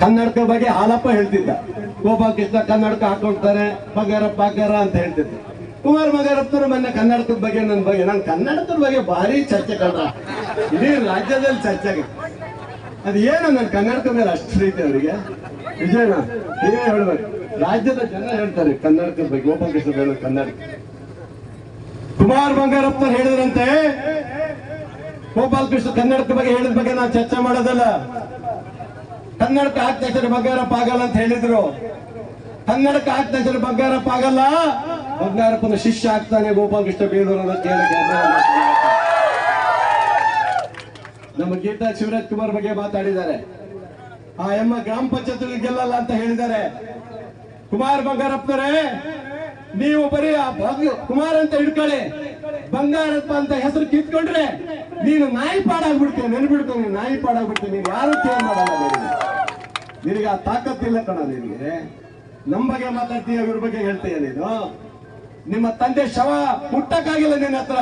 ಕನ್ನಡಕ ಬಗ್ಗೆ ಹಾಲಪ್ಪ ಹೇಳ್ತಿದ್ದ. ಗೋಪಾಲಕೃಷ್ಣ ಕನ್ನಡಕ ಹಾಕೊಳ್ತಾರೆ ಪಗಾರ ಪಗಾರ ಅಂತ ಹೇಳ್ತಿದ್ದ. ಕುಮಾರ್ ಮಗಾರಪ್ಪರು ಮೊನ್ನೆ ಕನ್ನಡಕದ ಬಗ್ಗೆ ನನ್ನ ಬಗ್ಗೆ ನಾನು ಕನ್ನಡಕದ ಬಗ್ಗೆ ಭಾರಿ ಚರ್ಚೆ ಕಂಡ್ರ ಇಡೀ ರಾಜ್ಯದಲ್ಲಿ ಚರ್ಚೆ ಅದು ಏನು ನನ್ನ ಕನ್ನಡಕದ ಮೇಲೆ ಅಷ್ಟು ಪ್ರೀತಿ ಅವರಿಗೆ? ವಿಜಯನ ನೀವೇ ಹೇಳ್ಬೇಕು. ರಾಜ್ಯದ ಜನ ಹೇಳ್ತಾರೆ ಕನ್ನಡಕದ ಬಗ್ಗೆ ಗೋಪಾಲ ಕೃಷ್ಣ ಕನ್ನಡಕ ಕುಮಾರ್ ಬಂಗಾರಪ್ಪನವ್ರು ಹೇಳಿದ್ರಂತೆ ಗೋಪಾಲಕೃಷ್ಣ ಕನ್ನಡದ ಬಗ್ಗೆ ಹೇಳಿದ ಬಗ್ಗೆ ನಾವು ಚರ್ಚೆ ಮಾಡೋದಲ್ಲ. ಕನ್ನಡಕ್ಕೆ ಆಗ್ತ ಹೆಸರು ಬಂಗಾರಪ್ಪ ಆಗಲ್ಲ ಅಂತ ಹೇಳಿದ್ರು. ಕನ್ನಡಕ್ಕೆ ಆಗ್ತ ಹೆಸರು ಬಂಗಾರಪ್ಪ ಆಗಲ್ಲ ಬಂಗಾರಪ್ಪನ ಶಿಷ್ಯ ಆಗ್ತಾನೆ ಗೋಪಾಲಕೃಷ್ಣ ಬೇನವರ ಅಂತ ಹೇಳಿದ್ರು ನಮ್ಮ ಗೀತಾ ಶಿವರಾಜ್ ಕುಮಾರ್ ಬಗ್ಗೆ ಮಾತಾಡಿದ್ದಾರೆ. ಆ ಎಮ್ಮ ಗ್ರಾಮ ಪಂಚಾಯತ್ ಗೆಲ್ಲಲ್ಲ ಅಂತ ಹೇಳಿದ್ದಾರೆ. ಕುಮಾರ್ ಬಂಗಾರಪ್ಪನವರೇ ನೀವು ಬರೀ ಕುಮಾರ್ ಅಂತ ಹಿಡ್ಕೊಳ್ಳಿ. ಬಂಗಾರಪ್ಪ ಅಂತ ಹೆಸರು ಕಿತ್ಕೊಂಡ್ರೆ ನೀನು ನಾಯಿ ಪಾಡಾಗ್ಬಿಡ್ತೀನಿ, ನೆನ್ಬಿಡ್ತೀನಿ, ನೀನು ನಾಯಿ ಪಾಡಾಗ್ಬಿಡ್ತೀನಿ, ನೀನು ಯಾರು ಚೇಂಜ್ ಮಾಡಲ್ಲ ನಿನಗೆ ಆ ತಾಕತ್ತಿಲ್ಲ ಕಣ ನಿನಗೆ. ನಮ್ಮ ಬಗ್ಗೆ ಮಾತಾಡ್ತೀಯ, ಇವ್ರ ಬಗ್ಗೆ ಹೇಳ್ತೀಯ ನೀನು? ನಿಮ್ಮ ತಂದೆ ಶವ ಹುಟ್ಟಕ್ಕಾಗಿಲ್ಲ ನಿನ್ನ ಹತ್ರ.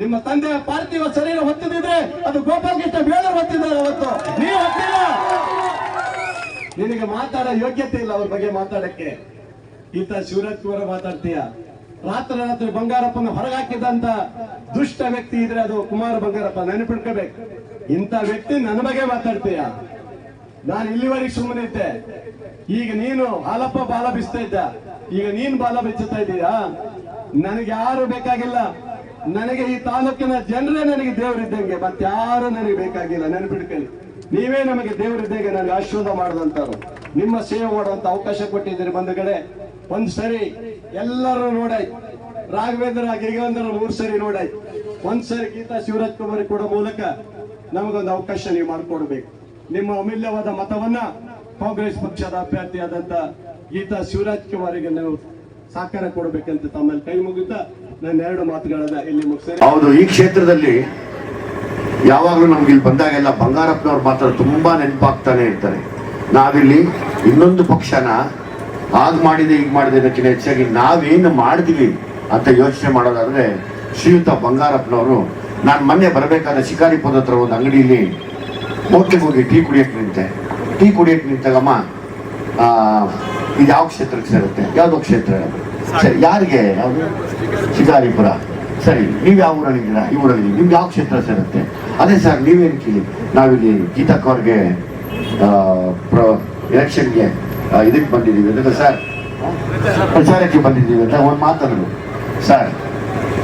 ನಿಮ್ಮ ತಂದೆ ಪಾರ್ಥಿವ ಶರೀರ ಹೊತ್ತಿದ್ರೆ ಅದು ಗೋಪಾಲ್ ಕೃಷ್ಣ ಬೇಡ ಹೊತ್ತಿದ್ದಾರೆ ಅವತ್ತು. ನೀವು ಹೊತ್ತಿಲ್ಲ. ನಿನಗೆ ಮಾತಾಡೋ ಯೋಗ್ಯತೆ ಇಲ್ಲ ಅವ್ರ ಬಗ್ಗೆ ಮಾತಾಡಕ್ಕೆ. ಈತ ಶಿವರಾಜ್ ಕುಮಾರ್ ಮಾತಾಡ್ತೀಯ? ರಾತ್ರಿ ರಾತ್ರಿ ಬಂಗಾರಪ್ಪನ ಹೊರಗಾಕಿದಂತ ದುಷ್ಟ ವ್ಯಕ್ತಿ ಇದ್ರೆ ಅದು ಕುಮಾರ ಬಂಗಾರಪ್ಪ. ನೆನಪಿಡ್ಕೋಬೇಕು ಇಂಥ ವ್ಯಕ್ತಿ ನನ್ನ ಬಗ್ಗೆ ಮಾತಾಡ್ತೀಯ? ನಾನು ಇಲ್ಲಿವರೆಗೆ ಸುಮ್ಮನೆ ಇದ್ದೆ. ಈಗ ನೀನು ಹಾಲಪ್ಪ ಬಾಲ ಬಿಸ್ತಾ ಇದ್ದ. ಈಗ ನೀನ್ ಬಾಲ ಬಿಚ್ಚುತ್ತಾ ಇದ್ದೀಯಾ? ನನಗೆ ಯಾರು ಬೇಕಾಗಿಲ್ಲ. ನನಗೆ ಈ ತಾಲೂಕಿನ ಜನರೇ ನನಗೆ ದೇವರಿದ್ದಂಗೆ. ಯಾರು ನನಗೆ ಬೇಕಾಗಿಲ್ಲ? ನೆನಪಿಡ್ಕೊಳ್ಳಿ ನೀವೇ ನಮಗೆ ದೇವರಿದ್ದಂಗೆ ನನಗೆ ಆಶೀರ್ವಾದ ಮಾಡಿದಂತವ್ರು ನಿಮ್ಮ ಸೇವೆ ಮಾಡುವಂತ ಅವಕಾಶ ಕೊಟ್ಟಿದ್ದೀರಿ ಬಂಧುಗಳೇ. ಒಂದ್ ಸರಿ ಎಲ್ಲರೂ ನೋಡಾಯ್ತು ರಾಘವೇಂದ್ರ ಗಿರಿಗಂದ್ರ ಮೂರ್ ಸರಿ ನೋಡಾಯ್ತು ಒಂದ್ಸರಿ ಗೀತಾ ಶಿವರಾಜ್ ಕುಮಾರ್ ಕೊಡೋ ಮೂಲಕ ನಮಗೊಂದು ಅವಕಾಶ ನೀವು ಮಾಡಿಕೊಡ್ಬೇಕು. ನಿಮ್ಮ ಅಮೂಲ್ಯವಾದ ಮತವನ್ನ ಕಾಂಗ್ರೆಸ್ ಪಕ್ಷದ ಅಭ್ಯರ್ಥಿಯಾದಂತ ಗೀತಾ ಶಿವರಾಜ್ ಕುಮಾರಿಗೆ ನಾವು ಸಹಕಾರ ಕೊಡಬೇಕಂತ ತಮ್ಮಲ್ಲಿ ಕೈ ಮುಗಿತಾ ನನ್ನ ಎರಡು ಮಾತುಗಳನ್ನ ಇಲ್ಲಿ ಮುಗಿಸ್ತೇನೆ. ಹೌದು, ಈ ಕ್ಷೇತ್ರದಲ್ಲಿ ಯಾವಾಗಲೂ ನಮ್ಗೆ ಇಲ್ಲಿ ಬಂದಾಗೆಲ್ಲ ಬಂಗಾರಪ್ಪನವ್ರು ಮಾತ್ರ ತುಂಬಾ ನೆನಪಾಗ್ತಾನೆ ಇರ್ತಾರೆ. ನಾವಿಲ್ಲಿ ಇನ್ನೊಂದು ಪಕ್ಷನ ಆಗ್ ಮಾಡಿದೆ ಈಗ ಮಾಡಿದೆ ಅನ್ನೋಕ್ಕಿಂತ ಹೆಚ್ಚಾಗಿ ನಾವೇನು ಮಾಡಿದ್ವಿ ಅಂತ ಯೋಚನೆ ಮಾಡೋದಾದ್ರೆ ಶ್ರೀಯುತ ಬಂಗಾರಪ್ಪನವರು, ನಾನು ಮೊನ್ನೆ ಬರಬೇಕಾದ ಶಿಕಾರಿಪುರದ ಹತ್ರ ಒಂದು ಅಂಗಡಿಯಲ್ಲಿ ಹೋಟ್ಲಿಗೆ ಹೋಗಿ ಟೀ ಕುಡಿಯಕ್ಕೆ ನಿಂತೆ. ಟೀ ಕುಡಿಯಕ್ಕೆ ನಿಂತಾಗಮ್ಮ ಇದು ಯಾವ ಕ್ಷೇತ್ರಕ್ಕೆ ಸೇರುತ್ತೆ? ಯಾವುದೋ ಕ್ಷೇತ್ರ? ಸರಿ, ಯಾರಿಗೆ? ಯಾವುದು? ಶಿಕಾರಿಪುರ. ಸರಿ, ನೀವು ಯಾವ ಊರಲ್ಲಿದ್ದೀರಾ ಈ ಊರಲ್ಲಿ ನಿಮ್ಗೆ ಯಾವ ಕ್ಷೇತ್ರ ಸೇರುತ್ತೆ? ಅದೇ ಸರ್, ನೀವೇನು ಕೇಳಿ? ನಾವಿಲ್ಲಿ ಗೀತಕ್ಕವ್ರಿಗೆ ಎಲೆಕ್ಷನ್ಗೆ ಇದಕ್ಕೆ ಬಂದಿದ್ದೀವಿ ಅದಕ್ಕೆ ಸರ್, ಪ್ರಚಾರಕ್ಕೆ ಬಂದಿದ್ದೀವಿ ಅಂತ ಒಂದು ಮಾತಾಡೋದು ಸರ್,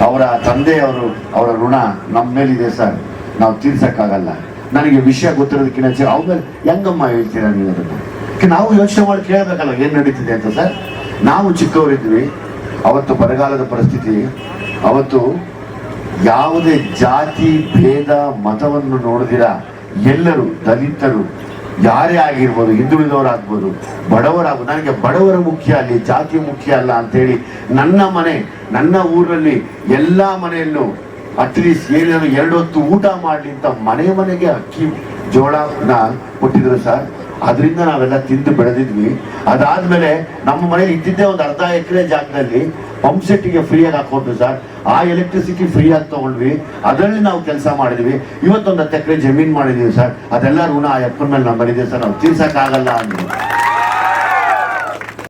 ಅವರ ತಂದೆಯವರು ಅವರ ಋಣ ನಮ್ಮ ಮೇಲಿದೆ ಸರ್. ನಾವು ತೀರ್ಸೋಕ್ಕಾಗಲ್ಲ. ನನಗೆ ವಿಷಯ ಗೊತ್ತಿರೋದಕ್ಕಿಂತ ಹೆಚ್ಚು ಅವ್ರ ಮೇಲೆ ಹೆಂಗಮ್ಮ ಹೇಳ್ತೀರಾ ನೀವು ಅದನ್ನು? ನಾವು ಯೋಚನೆ ಮಾಡಿ ಕೇಳಬೇಕಲ್ಲ, ಏನ್ ನಡೀತಿದೆ ಅಂತ ಸರ್. ನಾವು ಚಿಕ್ಕವರಿದ್ವಿ. ಅವತ್ತು ಬರಗಾಲದ ಪರಿಸ್ಥಿತಿ. ಅವತ್ತು ಯಾವುದೇ ಜಾತಿ, ಭೇದ, ಮತವನ್ನು ನೋಡಿದಿರ ಎಲ್ಲರೂ ದಲಿತರು ಯಾರೇ ಆಗಿರ್ಬೋದು, ಹಿಂದುಳಿದವರಾಗ್ಬೋದು, ಬಡವರಾಗ್ಬೋದು, ನನಗೆ ಬಡವರ ಮುಖ್ಯ ಅಲ್ಲಿ, ಜಾತಿ ಮುಖ್ಯ ಅಲ್ಲ ಅಂತೇಳಿ ನನ್ನ ಮನೆ, ನನ್ನ ಊರಲ್ಲಿ ಎಲ್ಲ ಮನೆಯಲ್ಲೂ ಅಟ್ಲೀಸ್ಟ್ ಏನಾದ್ರು ಎರಡು ಹೊತ್ತು ಊಟ ಮಾಡಲಿ ಅಂತ ಮನೆ ಮನೆಗೆ ಅಕ್ಕಿ ಜೋಳನ ಕೊಟ್ಟಿದ್ರು ಸರ್. ಅದರಿಂದ ನಾವೆಲ್ಲ ತಿಂದು ಬೆಳೆದಿದ್ವಿ. ಅದಾದ್ಮೇಲೆ ನಮ್ಮ ಮನೇಲಿ ಇದ್ದಿದ್ದೇ ಒಂದು ಅರ್ಧ ಎಕರೆ ಜಾಗದಲ್ಲಿ ಪಂಪ್ ಸೆಟ್ಟಿಗೆ ಫ್ರೀಯಾಗಿ ಹಾಕೊಂಡ್ರು ಸರ್. ಆ ಎಲೆಕ್ಟ್ರಿಸಿಟಿ ಫ್ರೀಯಾಗಿ ತಗೊಂಡ್ವಿ. ಅದರಲ್ಲಿ ನಾವು ಕೆಲಸ ಮಾಡಿದ್ವಿ. ಇವತ್ತೊಂದು ಹತ್ತು ಎಕರೆ ಜಮೀನ್ ಮಾಡಿದೀವಿ ಸರ್. ಅದೆಲ್ಲ ಋಣ ಆ ಎಪ್ಪನ ಮೇಲೆ ನಾವು ಬಂದಿದೆ ಸರ್. ನಾವು ತೀರ್ಸಕ್ಕಾಗಲ್ಲ ಅಂದ್ರು.